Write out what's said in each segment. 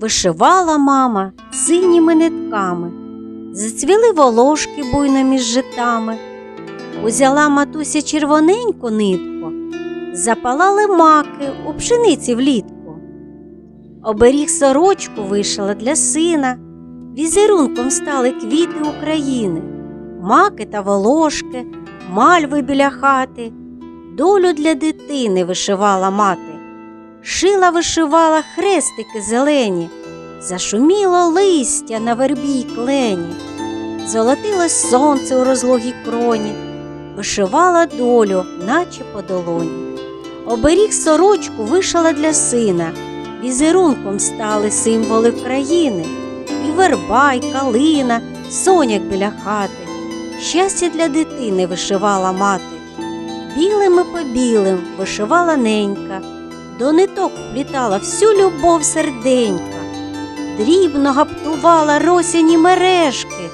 вишивала мама синіми нитками, зацвіли волошки буйно між житами. Узяла матуся червоненьку нитку, запалали маки у пшениці влітку. Оберіг сорочку вишила для сина, візерунком стали квіти України, маки та волошки, мальви біля хати, долю для дитини вишивала мати. Шила вишивала хрестики зелені, зашуміло листя на вербій клені, золотилось сонце у розлогій кроні, вишивала долю, наче по долоні. Оберіг сорочку вишила для сина, візерунком стали символи країни, і верба, і калина, соняк біля хати. Щастя для дитини вишивала мати. Білими по білим вишивала ненька, до ниток вплітала всю любов серденька, дрібно гаптувала росяні мережки,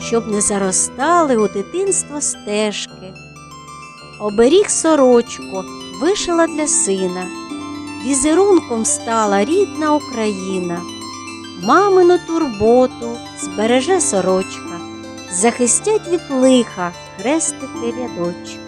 щоб не заростали у дитинство стежки. Оберіг сорочку вишила для сина, візерунком стала рідна Україна, мамину турботу збереже сорочка, захистять від лиха хрестики рядочка.